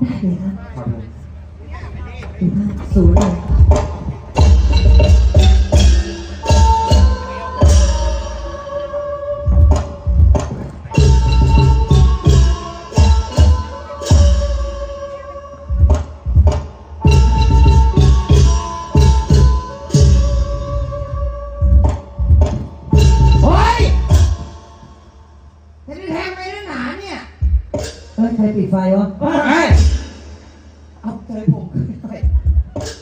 ได้เลยครับครับผมดีมากสูงเลยเฮ้ยจะได้แทงไปนักหนาเนี่ยเฮ้ยใครปิดไฟวะ เฮ้ย เอาเจยผมขึ้นหน่อย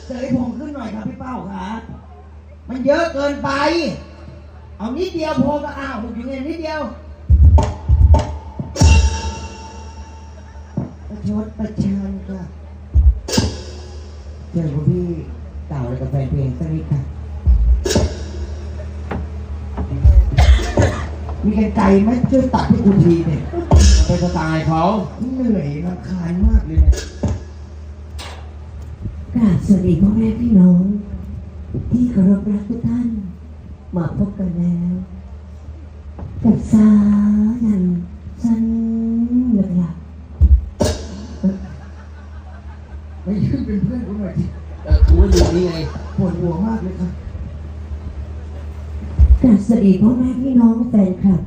เจยผมขึ้นหน่อยครับพี่เป้าขามันเยอะเกินไป เอานิดเดียวพอก็อ้าวผมอยู่ไงนิดเดียวประชดประชันค่ะเจอคุณพี่เต่าเลยกับแฟนเพลงสักนิดค่ะ มีกันไกลไหมช่วยตัดให้คุณทีเนี่ยเป็นสไตล์เขาเหนื่อยรำคาญมากเลยเนี่ย กราบสวัสดีพ่อแม่พี่น้อง ที่เคารพรักทุกท่าน มาพบกันแล้วกับสายันสันหลักไปยืนเป็นเพื่อนผมหน่อยสิเออกูว่าอยู่นี่ไงปวดหัวมากเลยครับกราบสวัสดีพ่อแม่พี่น้องแฟนคลับ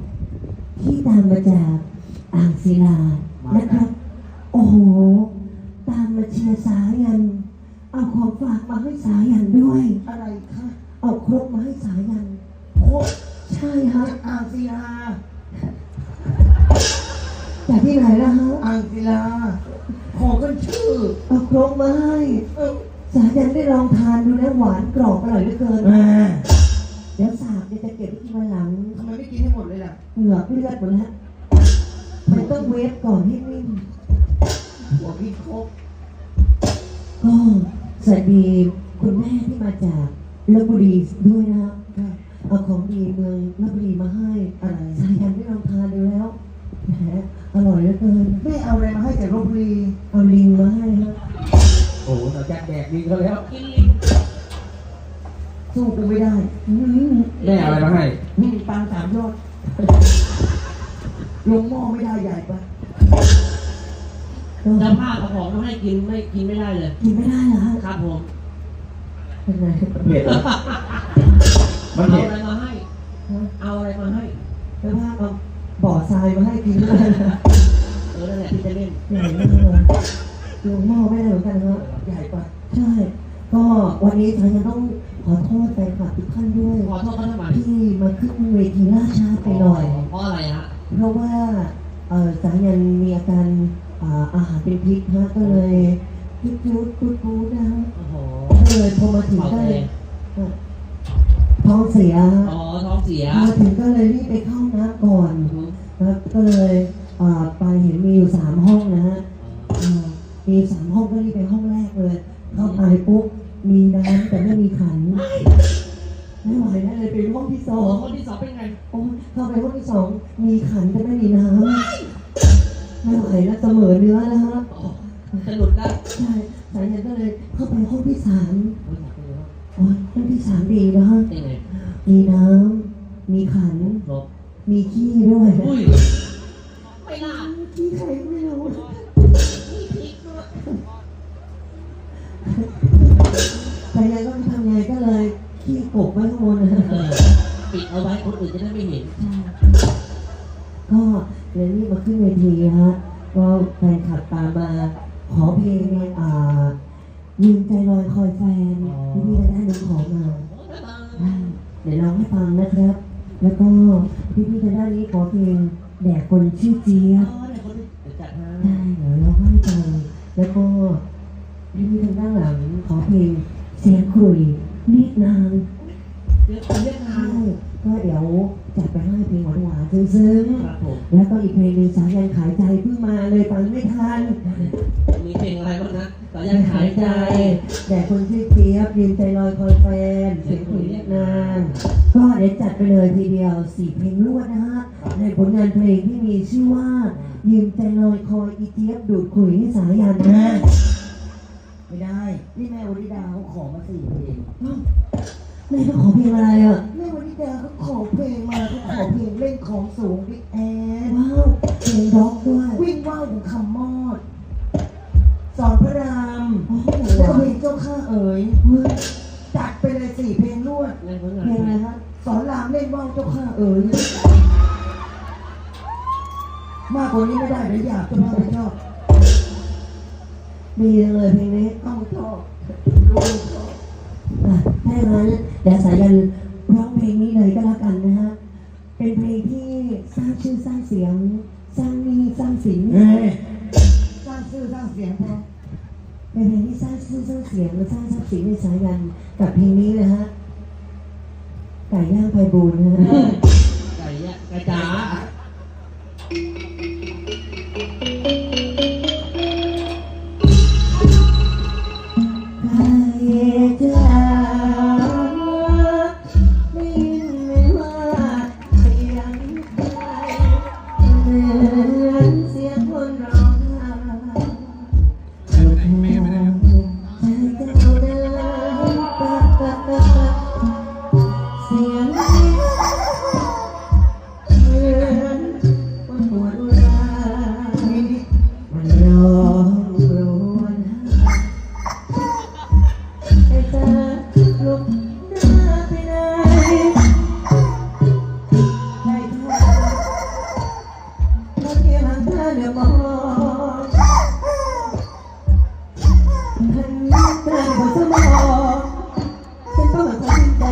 ที่ตามมาจากอ่างศิลานะครับ โอ้โห ตามมาเชียร์สายัน เอาของฝากมาให้สายันด้วย อะไรคะเอาครกมาให้สายัน โคใช่ครัจาบกอ่างศิลาจากที่ไหนล่ะฮะอ่างศิลา ขอกันชื่อ เอาครกมาให้เออสายันได้ลองทานดูนะหวานกรอบอร่อยเหลือเกิน แม่เดี๋ยวสาบเนี่ยจะเก็บไว้กินวันหลัง ทำไมไม่กินให้หมดเลยล่ะ เหงือกเลือดหมดแล้วมันต้องเวฟก่อนให้นิ่มหัวพี่โคกก็ สวัสดีคุณแม่ที่มาจากลบบุรีด้วยนะครับค่ะเอาของดีเมืองลบบุรีมาให้อะไรสายันได้ลองทานดูแล้วแหมอร่อยเหลือเกินแม่เอาอะไรมาให้แต่ลบบุรีเอาลิงมาให้ฮะโอ้โหเราจะแดกดีเขาแล้วสู้กูไม่ได้อืมแม่เอาอะไรมาให้มีปังสามยอดลงหม้อไม่ได้ใหญ่ปะ ก็เจ้าภาพเอาของมาให้กินไม่กินไม่ได้เลยกินไม่ได้เหรอฮะครับผมเป็นไงเผ็ดเหรอมันเอาเผ็ดอะไรมาให้ เอาอะไรมาให้แล้วว่าเอาบ่อทรายมาให้กินไม่ได้เหรอเออนั่นแหละที่จะเล่นใหญ่มากเลยลงหม้อไม่ได้เหมือนกันครับใหญ่ปะใช่ ก็วันนี้ฉันจะต้องขอโทษแฟนคลับทุกท่านด้วยขอโทษเขาทำไมที่มาขึ้นเวทีล่าช้าไปหน่อย เพราะอะไรฮะเพราะว่าเออสายันมีอาการ อ่าอาหารเป็นพิษฮะก็เลยยุดยุดกูดกูดนะฮะโอ้โหก็เลยพอมาถึงเผาก็เลเลยยท้องเสียฮะอ๋อท้องเสียมาถึงก็เลยรีบไปเข้าห้องน้ำก่อนอืมครับก็เลยอ่าไปเห็นมีอยู่สามห้องนะฮะ อ่ามีสามห้องก็รีบไปห้องแรกเลย เข้าไปปุ๊บมีน้ำแต่ไม่มีขัน ไม่ไหวนะเลยไปห้องที่สโอ้อโหงคนที่สองเป็นไงโอ้ยเข้าไปห้องที่สองมีขันแต่ไม่มีน้ มีขัน ครบมีขี้ด้วย อุ้ยไม่น่าขี้ใครไม่รู้มีพริกด้วยสายยันก็ไม่ทำไงก็เลย ขี้กบไว้ข้างบนนะฮะเออปิดเอาไว้คนอื่นจะได้ไม่เห็น ก็เลยรีบมาขึ้นเวทีฮะ ก็แฟนขับตามมา ขอเพลงอ่ายืนใจลอยคอยแฟนที่พี่ได้น้องขอมาได้เดี๋ยวร้องให้ฟังนะครับ แล้วก็พี่พี่ๆทางด้านนี้ขอเพลงแดกคนชื่อเจี๊ยอ๋อบเดี๋ยวคนนี้เดี๋ยวจัดให้ได้เดี๋ยวร้องให้ฟังแล้วก็พี่พี่ๆทางด้านหลังขอเพลงเสียงขลุ่ยนิดนางเดี๋ยวคนเรียกงาใช่น ก็เดี๋ยวจัดไปให้เพลงหวานๆซึ้งครับผมๆแล้วก็อีกเพลงหนึ่งสายันขายใจเพิ่งมาเลยฟังไม่ทัน มีเพลงอะไรบ้างนะสายันขายใจ แต่คนชื่อเจี๊ยบยืนใจลอยคอยแฟนเสียงขลุ่ยเรียกนางก็เดี๋ยวจัดไปเลยทีเดียวสี่เพลงรวดนะฮะ ในผลงานเพลงที่มีชื่อว่า ยืมใจลอยคอยอีเจี๊ยบดูดขุยให้สายันนะไม่ได้ นี่แม่วริดาเขาขอมาสี่เพลงอ้าวแม่เขาขอเพลงอะไรอะแม่วริ ดาเขาขอเพลงมาเขาขอเพลงเล่นของสูงบิ๊กแอนว้าวเพลงร็อกด้วย วิ่งว่าวของคำมอด สอนพระรามโอ้โหแล้วก็เพลงเจ้าข้าเอ๋ยจัดไปเลยสี่เพลงรวดงานของงาเพลงอะไรนครับสอนรามเล่นว่าวเจ้าข้าเอ๋ยมากกว่านี้ไม่ได้เดี๋ยวอยากเจะพ่อไม่ชอบดีจังเลยเพลงนี้ต้องชอบอะถ้าอย่างนั้นเดี๋ยวสายัน ร้องเพลงนี้เลยก็แล้วกันนะฮะ เป็นเพลงที่สร้างชื่อสร้างเสียง สร้างหนี้สร้างสินเฮ้ยสร้างชื่อสร้างเสียงพอเป็นเพลงที่สร้างชื่อสร้างเสียงและสร้างทรัพย์สินในสายันกับเพลงนี้นะฮะไก่ย่างไพบูลย์นะฮะ ไก่ยะไก่จ๋า นกลายเป็นสมองฉันต้องมาตัดสินใจ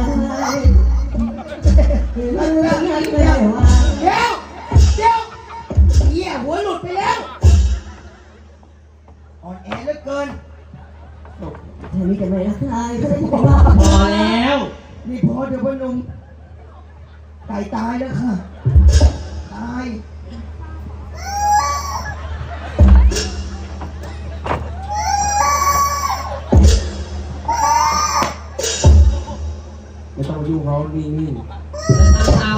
มันเลือกไม่ได้ว่าเดี๋ยวเดี๋ยวเหี้ยหัวหลุดไปแล้ว อ่อนแอเหลือเกินแทนที่จะไม่รักใครก็ได้บอกว่าพอแล้ว นี่พอเดี๋ยวพ่อหนุ่มไก่ตายแล้วค่ะ ตาย ยุ่งเขานี่นี่ทำเท้า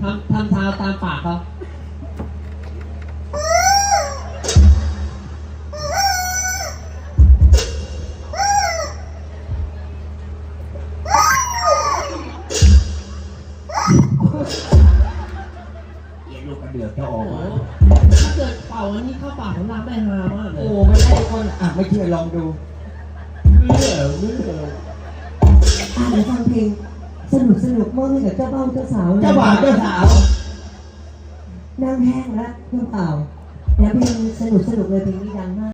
ทำทำเท้าตามปากเขาเหี้ยลูกกระเดือกจะออกมาถ้าเกิดเป่าอันนี้เข้าปากของเราได้ฮามากเลยโอ้ไม่ได้คนอะไม่เชื่อลองดูเมื่อเมื่ออานและฟังเพลงสนุกสนุกมอบให้กับเจ้าเบ้าเจ้าสาวเลยเจ้าบ่าวเจ้าสาวนั่งแห้งแล้วเจ้าเปล่าแล้วเพลงสนุกสนุกเลยเพลงนี้ดังมาก